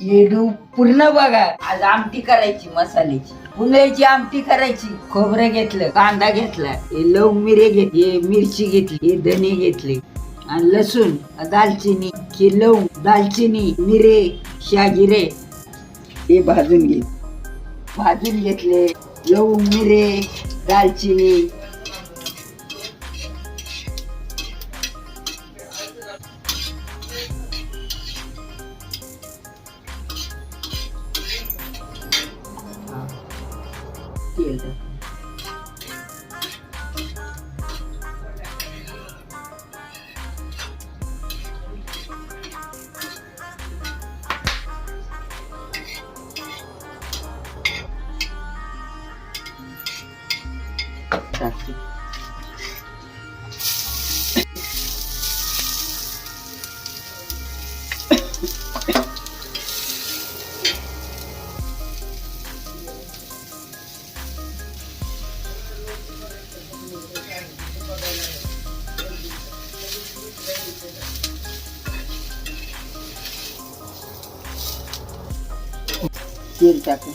येडू पूर्ण बघा. आज आमटी करायची मसाल्याची. पुंगळ्याची आमटी करायची. खोबरं घेतलं कांदा घेतला हे लवंग मिरे घेतली मिरची घेतली हे धने घेतले. आणि लसूण दालचिनी हे लवंग दालचिनी मिरे शागिरे. हे भाजून घे. भाजून घेतले लवंग मिरे दालचिनी. तेल टाक. टाकते. तेल टाकून.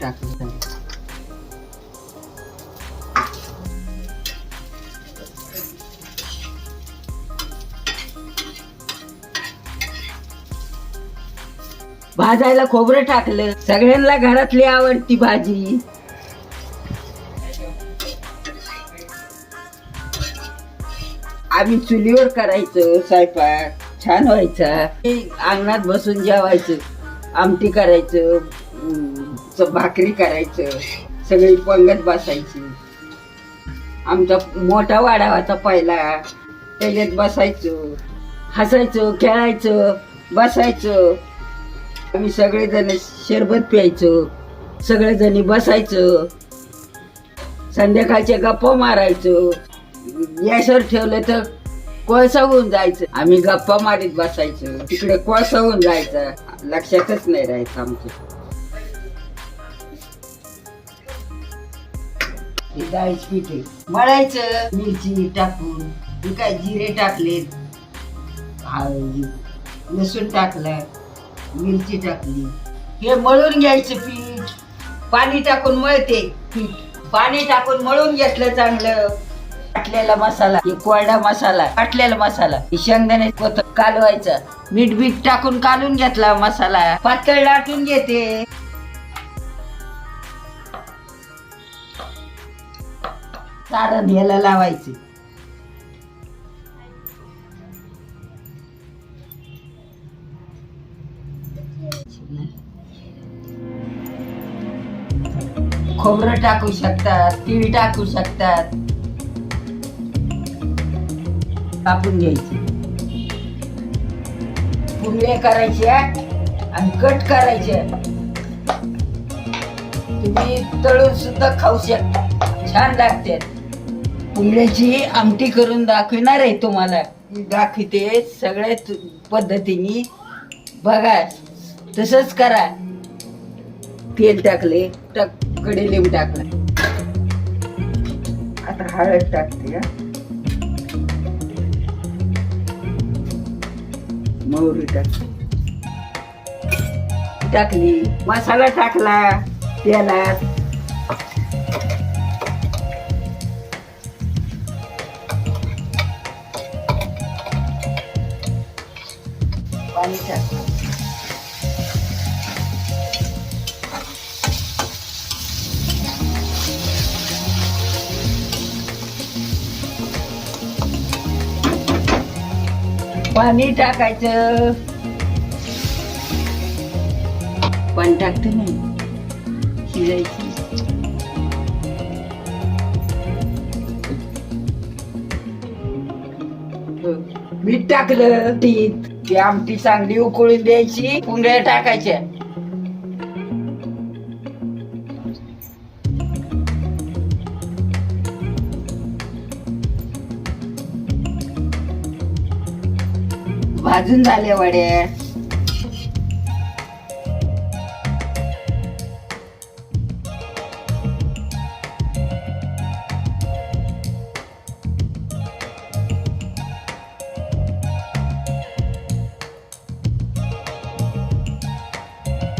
टाकून. भाजायला खोबरं टाकलं. सगळ्यांना घरातली आवडती भाजी. आम्ही चुलीवर करायचं स्वयंपाक छान व्हायचा. ते अंगणात बसून जेवायचं आमटी करायचं च- भाकरी करायचं सगळी पंगत बसायची. आमचा मोठा वाडा होता पहिला. त्याच्यात बसायचो हसायचो खेळायचं बसायचं. आम्ही सगळेजण शरबत प्यायचो सगळेजणी बसायचं. संध्याकाळच्या गप्पा मारायचो. गॅसवर ठेवलं तर कोळसा होऊन जायचं. आम्ही गप्पा मारीत बसायचो. तिकडे कोळसा होऊन जायचा. लक्षातच नाही राहायचं आमचं. डाळीच पीठ आहे. मळायचं मिरची टाकून मी काय जिरे टाकलेत? लसूण टाकलं मिरची टाकली. हे मळून घ्यायचं पीठ. पाणी टाकून मळते पीठ. पाणी टाकून मळून घेतलं चांगलं. वाटलेला मसाला हे कोरडा मसाला वाटलेला मसाला. हे शेंगदाणे कोथ कालवायचा. मीठ बीठ टाकून कालून घेतला मसाला. पातळ लाटून घेते. सारण ह्याला लावायचे. खोबरं टाकू शकतात तीळ टाकू शकतात. कापून घ्यायची. पुंगळ्या करायचे आणि कट करायचे तुम्ही तळून सुद्धा खाऊ शकता. छान लागते. पुंगळ्याची आमटी करून दाखविणार आहे तुम्हाला. दाखवते सगळ्या पद्धतीने. बघा तसंच करा. तेल टाकले टाक कढई टाकलं. आता हळद टाकते मोहरी टाकली टाकली मसाला टाकला तेलात पाणी टाकलं पाणी टाकायचं. पाणी टाकते नाही. शिजायची. मीठ टाकलं ती. आमटी चांगली उकळून द्यायची. पुंगळ्या टाकायच्या. भाजून झाले वडे.